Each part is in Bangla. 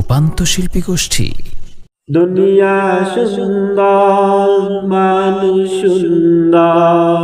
উপান্ত শিল্পী গোষ্ঠী। দুনিয়া সুন্দর মানুষ সুন্দর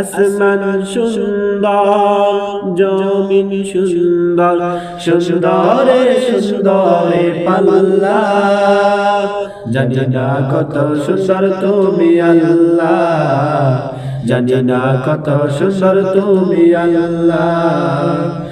আসমান সুন্দর জমিন সুন্দর সুন্দর সুন্দর পাল্লা। জানি না কত সুন্দর তুমি আল্লাহ জানি না কত সুন্দর তুমি আল্লাহ।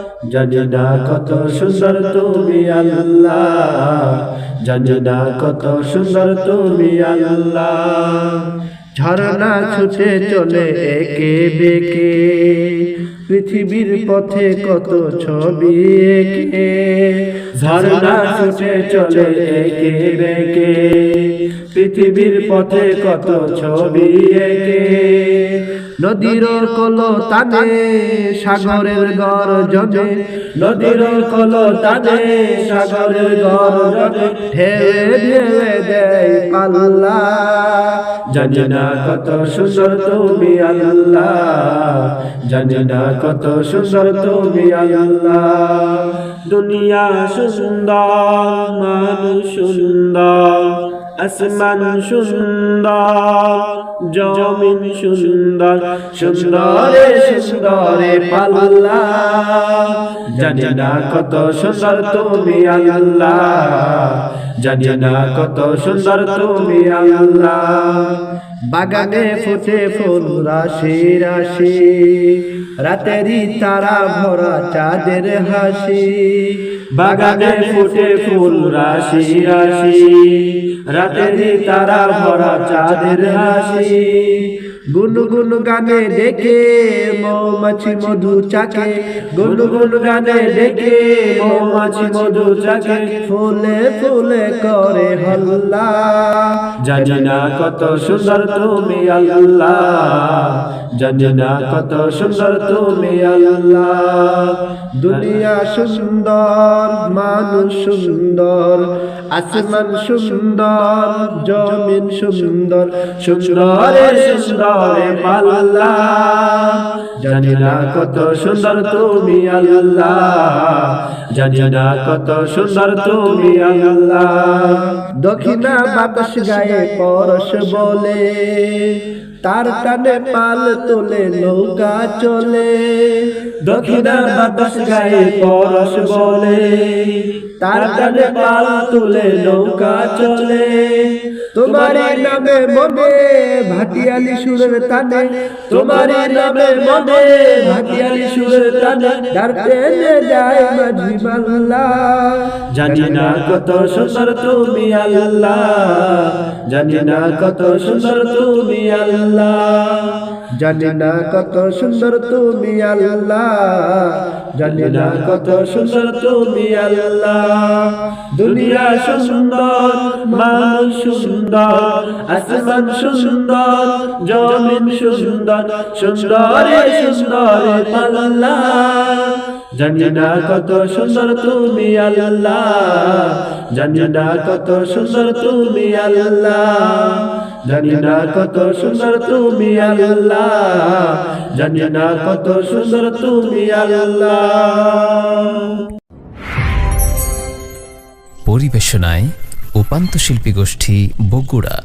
জানি না কত সুন্দর তুমি আল্লাহ। জানি না কত সুন্দর তুমি আল্লাহ। ঝরনা ছুটে চলে একে বেকে। পৃথিবীর পথে কত ছবি একে। ঝরনা ছুটে চলে একে বেকে। পৃথিবীর পথে কত ছবি একে। নদীর কল তানে সাগরের গর্জনে নদীর কল তানে সাগরের গর্জনে ঢেলে ঢেলে দেয় পাল্লা। জানি না কত সুন্দর তুমি আল্লাহ জানি না কত সুন্দর তুমি আল্লাহ। দুনিয়া সুন্দর মানুষ সুন্দর আসমান সুন্দর, জমিন সুন্দর, সুন্দরে সুন্দরে পাল্লা। জানি না কত সুন্দর তুমি আল্লাহ, জানি না কত সুন্দর তুমি আল্লাহ। বাগানে ফুটে ফুল, রাশি রাশি, রাতেরই তারা ভরা চাঁদের হাসি। বাগানে ফুটে ফুল রাশি রাশি। রাতেরই তারা ভরা চাঁদের হাসি। গুনগুন গানে ডেকে মৌমাছি মধু চাকে। গুনগুন গানে ডেকে মৌমাছি মধু চাকে। ফুলে ফুলে করে হল্লা। জানি কত সুন্দর তুমি আল্লাহ। জানি কত সুন্দর তুমি আল্লাহ। দুনিয়া সুন্দর। মানুষ সুন্দর, আসমান সুন্দর, জমিন সুন্দর সুন্দরে সুন্দরে জানি না কত সুন্দর তুমি আল্লাহ, জানি না কত সুন্দর তুমি আল্লাহ। দক্ষিণা বাতাস গায়ে পরশ বলে তার কানে পাল তোলে, নৌকা চলে। দক্ষিণা বাতাস গায়ে পরশ বলে। তার কানে পাল তোলে, নৌকা চলে। তোমার নামে মনে ভাটিয়ালি সুরের তানে। তোমার নামে মনে ভাটিয়ালি সুরের তানে ডারতে যায় মাঝি মাল্লা জানি না কত সুন্দর তুমি আল্লাহ। জানি না কত সুন্দর তুমি আল্লাহ। জানি না কত সুন্দর তুমি আল্লাহ। জানি না কত সুন্দর তুমি সুন্দরে পাল্লা জানি না কত সুন্দর তুমি আল্লাহ। জানি না কত সুন্দর তুমি আল্লাহ। জানি না কত সুন্দর তুমি আল্লাহ। জানি না কত সুন্দর তুমি আল্লাহ। পরিবেশনায় উপান্ত শিল্পী গোষ্ঠী বগুড়া।